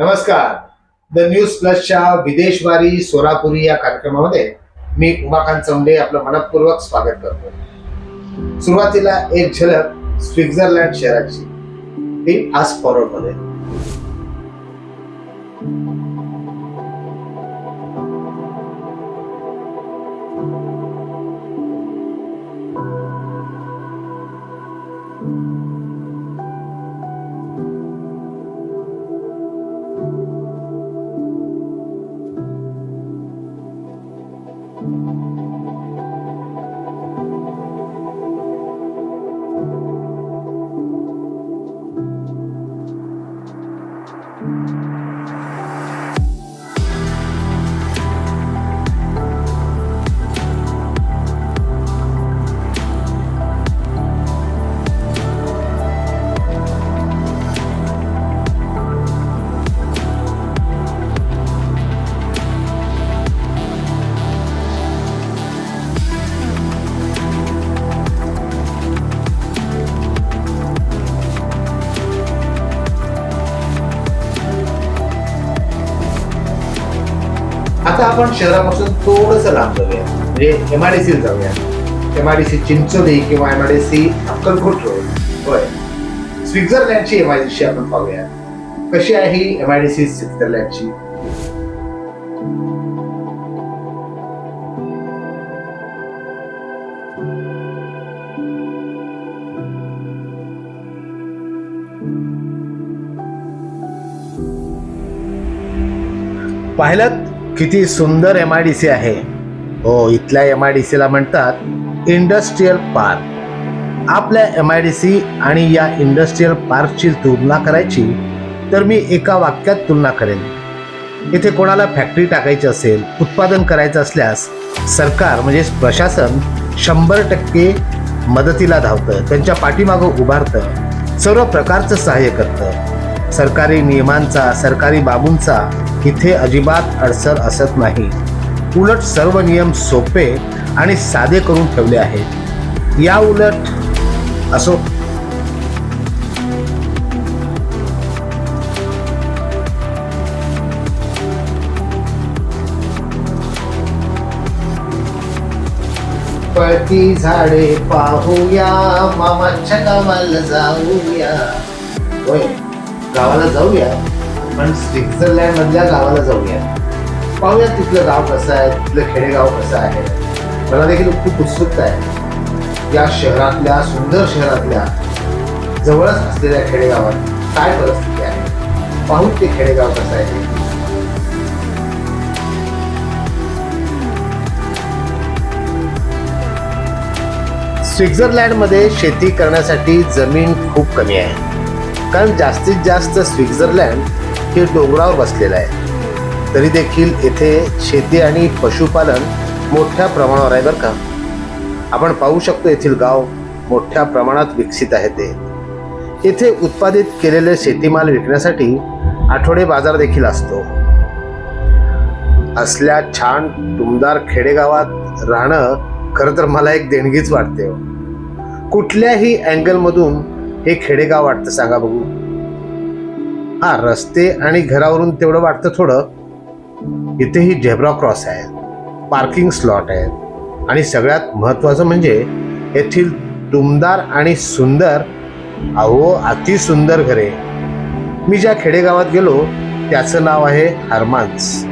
नमस्कार. The news प्लसच्या विदेशवारी सोलापुरी या कार्यक्रमामध्ये मी उमाकांत चौंडे आपलं मनपूर्वक स्वागत करतो. सुरुवातीला एक झलक स्वित्झर्लंड शहराची. ती आज फॉरवर्डमध्ये आता आपण शहरापासून थोडस लांब जाऊया. म्हणजे एम आय डी सी जाऊया. M I D C Chincholi किंवा M I D C Akkalkot road होय. स्वित्झर्लंडची एम आय डी सी आपण पाहूया. कशी आहे ही एम आय डी सी स्वित्झर्लंडची? पाहिलं? किती सुंदर एम आय डी सी आहे. हो इथल्या एम आय डी सीला म्हणतात इंडस्ट्रीयल पार्क आपल्या एम आय डी सी आणि या इंडस्ट्रीयल पार्कची तुलना करायची तर मी एका वाक्यात तुलना करेन. इथे कोणाला फॅक्टरी टाकायची असेल उत्पादन करायचं असल्यास सरकार म्हणजे प्रशासन शंभर टक्के मदतीला धावतं त्यांच्या पाठीमागं उभारतं सर्व प्रकारचं सहाय्य करतं. सरकारी नियमांचा सरकारी बाबूंचा इथे अजिबात अडसर असत नाही. उलट सर्व नियम सोपे आणि साधे करून ठेवले आहेत. या उलट असो. पळती झाडे पाहूया मामाच्या गावाला जाऊया. गावाला जाऊया पण स्वित्झर्लंड मधल्या गावाला जाऊया. पाहूया तिथलं गाव कसं आहे तिथलं खेडेगाव कसं आहे. मला देखील खूप उत्सुकता आहे. या शहरातल्या सुंदर शहरातल्या जवळच असलेल्या खेडेगावात काय परिस्थिती आहे? पाहू ते खेडेगाव कसं आहे? स्वित्झर्लंडमध्ये शेती करण्यासाठी जमीन खूप कमी आहे. कारण जास्तीत जास्त स्वित्झर्लंड हे डोंगरावर बसलेलं आहे. तरी देखील येथे शेती आणि पशुपालन मोठ्या प्रमाणावर आहे बरं का. आपण पाहू शकतो येथील गाव मोठ्या प्रमाणात विकसित आहे ते. येथे उत्पादित केलेले शेतीमाल विकण्यासाठी आठवडे बाजार देखील असतो. असल्या छान टुमदार खेडेगावात राहणं खरं तर मला एक देणगीच वाटते. कुठल्याही अँगलमधून हे खेडेगाव वाटतं सांगा बघू. हा रस्ते आणि घरावरून तेवढं वाटतं थोडं. इथेही झेब्रा क्रॉस आहे पार्किंग स्लॉट आहेत आणि सगळ्यात महत्त्वाचं म्हणजे येथील दुमदार आणि सुंदर अहो अति सुंदर घरे. मी ज्या खेडेगावात गेलो त्याचं नाव आहे हरमान्स.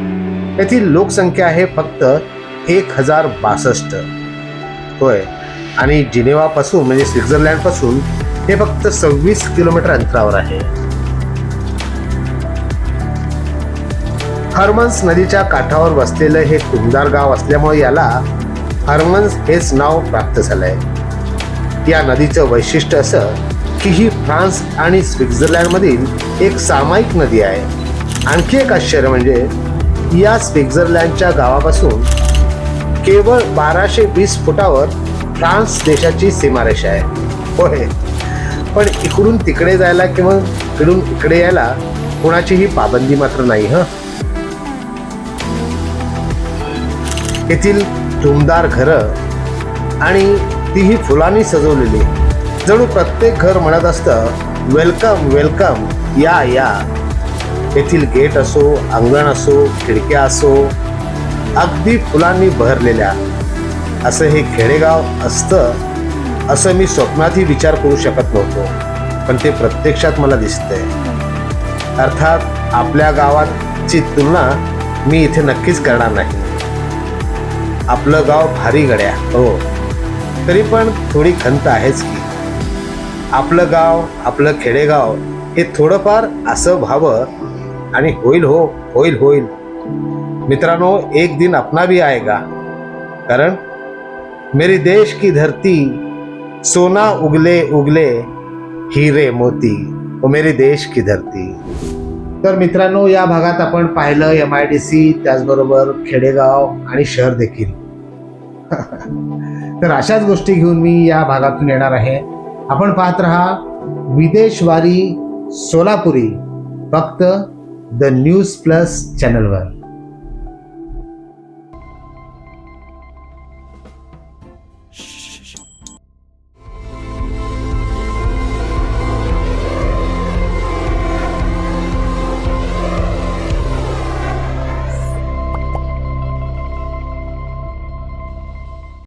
येथील लोकसंख्या आहे फक्त एक हजार बासष्ट. होय. आणि जिनेवापासून म्हणजे स्वित्झर्लंडपासून हे फक्त सव्वीस किलोमीटर अंतरावर आहे. हर्मन्स नदीच्या काठावर वसलेलं हे कुमदार गाव असल्यामुळे याला हर्मन्स हेच नाव प्राप्त झालंय. या नदीचं वैशिष्ट्य असं की ही फ्रान्स आणि स्वित्झर्लंडमधील एक सामायिक नदी आहे. आणखी एक आश्चर्य म्हणजे या स्वित्झर्लंडच्या गावापासून केवळ बाराशे वीस फुटावर फ्रान्स देशाची सीमारेषा आहे. होय. पण इकडून तिकडे जायला किंवा इकडून इकडे यायला कोणाचीही पाबंदी मात्र नाही हं. येथील धुमदार घरं आणि तीही फुलांनी सजवलेली. जणू प्रत्येक घर म्हणत असतं वेलकम वेलकम या या. येथील गेट असो अंगण असो खिडक्या असो अगदी फुलांनी बहरलेल्या. असं हे खेडेगाव असतं असं मी स्वप्नातही विचार करू शकत नव्हतो. पण ते प्रत्यक्षात मला दिसतंय. अर्थात आपल्या गावाची तुलना मी इथे नक्कीच करणार नाही. आपलं गाव भारी गड्या हो. तरी पण थोडी खंत आहेच की. आपलं गाव आपलं खेडेगाव हे थोडंफार असं व्हावं आणि होईल हो होईल होईल. मित्रांनो एक दिन अपना भी आएगा. कारण मेरी देश की धरती सोना उगले उगले हिरे मोती ओ मेरे देश की धरती. तर मित्रांनो या भागात आपण पाहिलं एम आय डी सी त्याचबरोबर खेडेगाव आणि शहर देखील. तर अशाच गोष्टी घेऊन मी या भागातून येणार आहे. आपण पाहत रहा विदेशवारी सोलापुरी फक्त द न्यूज प्लस चॅनलवर